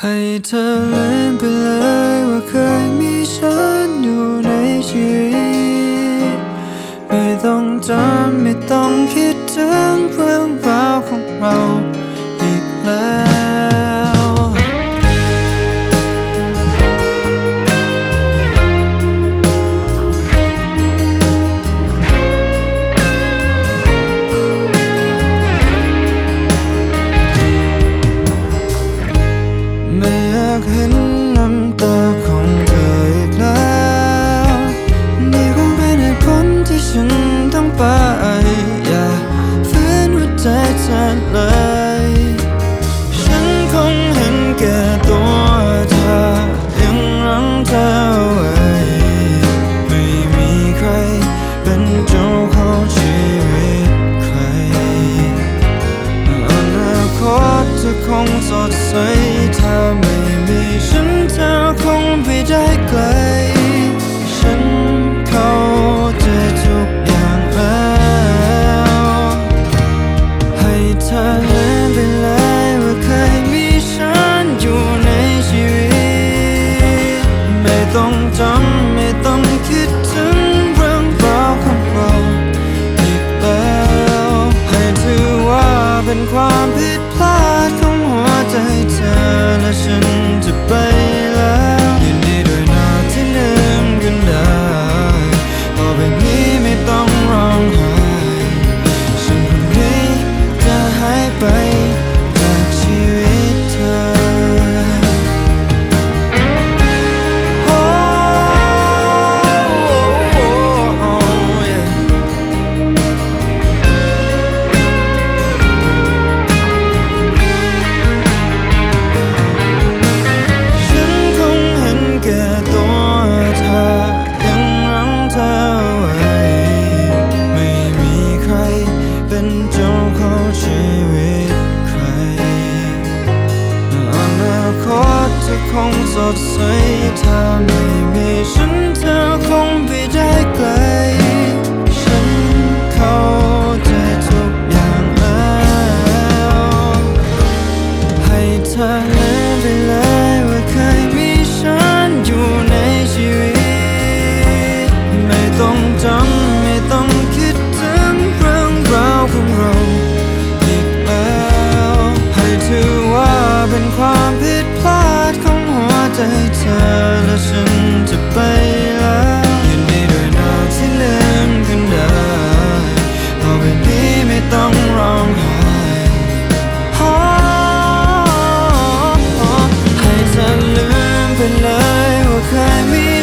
ให้เธอลืมไปเลยว่าเคยมีฉันอยู่ในชีวิต ไม่ต้องจำไม่ต้องคิดากเห็นน้ำตาของเธออีกแล้วนี่คงเป็นเหตุผลที่ฉันต้องไป อย่าฝืนหัวใจเธอเลยฉันคงเห็นแก่ตัวเธอยังรังเธอไว้ไม่มีใครเป็นเจ้าของชีวิตใครอนาคตเธอคงสดใส เธอลืมไปเลยว่าเคยมีฉันอยู่ในชีวิต ไม่ต้องจำไม่ต้องคิดถึงเรื่องราวของเราอีกแล้วให้ถือว่าเป็นความผิดพลาดของหัวใจเธอและฉันจะไป คงสดใสถ้าไม่มีฉัน climb me